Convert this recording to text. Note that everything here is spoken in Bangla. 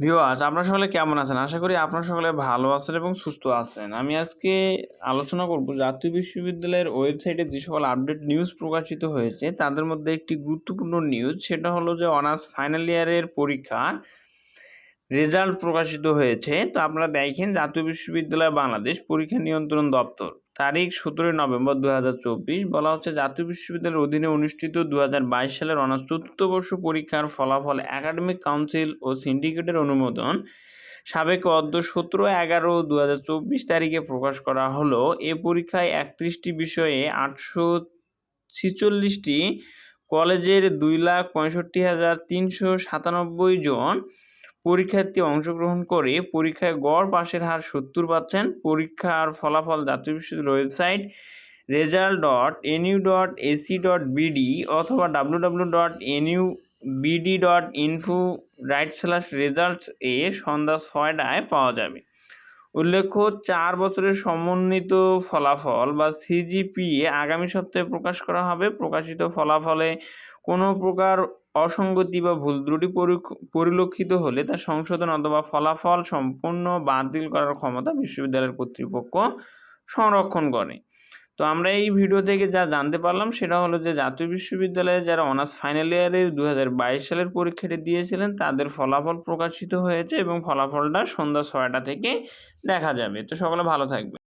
ভিউয়ার্স আপনারা সকলে কেমন আছেন? আশা করি আপনারা সকলে ভালো আছেন এবং সুস্থ আছেন। আমি আজকে আলোচনা করব জাতীয় বিশ্ববিদ্যালয়ের ওয়েবসাইটে যে সকল আপডেট নিউজ প্রকাশিত হয়েছে, তাদের মধ্যে একটি গুরুত্বপূর্ণ নিউজ, সেটা হলো যে অনার্স ফাইনাল ইয়ারের পরীক্ষার রেজাল্ট প্রকাশিত হয়েছে। তো আপনারা দেখেন, জাতীয় বিশ্ববিদ্যালয় বাংলাদেশ পরীক্ষা নিয়ন্ত্রণ দপ্তর। তারিখ সতেরোই নভেম্বর দু হাজার চব্বিশ। বলা হচ্ছে, জাতীয় বিশ্ববিদ্যালয়ের অধীনে অনুষ্ঠিত দু হাজার বাইশ সালের অনার্স চতুর্থ বর্ষ পরীক্ষার ফলাফল একাডেমিক কাউন্সিল ও সিন্ডিকেটের অনুমোদন। সাবেক অদ্য সতেরো এগারো দু তারিখে প্রকাশ করা হলো। এ পরীক্ষায় একত্রিশটি বিষয়ে আটশো ছিচল্লিশটি কলেজের দুই লাখ পঁয়ষট্টি হাজার তিনশো সাতানব্বই জন পরীক্ষার্থী অংশগ্রহণ করে পরীক্ষায় গড় পাশের হার সত্তর পাচ্ছেন। পরীক্ষার ফলাফল জাতীয় বিশ্ববিদ্যালয়ের website result dot NU dot AC dot BD অথবা W W dot NU BD dot info right slash results এ সন্ধ্যা ছয়টায় পাওয়া যাবে। উল্লেখ্য, চার বছরের সমন্বিত ফলাফল বা সিজিপিএ আগামী সপ্তাহে প্রকাশ করা হবে। প্রকাশিত ফলাফলে কোনো প্রকার অসঙ্গতি বা ভুল ত্রুটি পরিলক্ষিত হলে তা সংশোধন অথবা ফলাফল সম্পূর্ণ বাতিল করার ক্ষমতা বিশ্ববিদ্যালয়ের কর্তৃপক্ষ সংরক্ষণ করে। তো আমরা এই ভিডিও থেকে যা জানতে পারলাম সেটা হলো যে জাতীয় বিশ্ববিদ্যালয়ে যারা অনার্স ফাইনাল ইয়ারের দু হাজার বাইশ সালের পরীক্ষাটি দিয়েছিলেন তাদের ফলাফল প্রকাশিত হয়েছে এবং ফলাফলটা সন্ধ্যা ছয়টা থেকে দেখা যাবে। তো সকলে ভালো থাকবে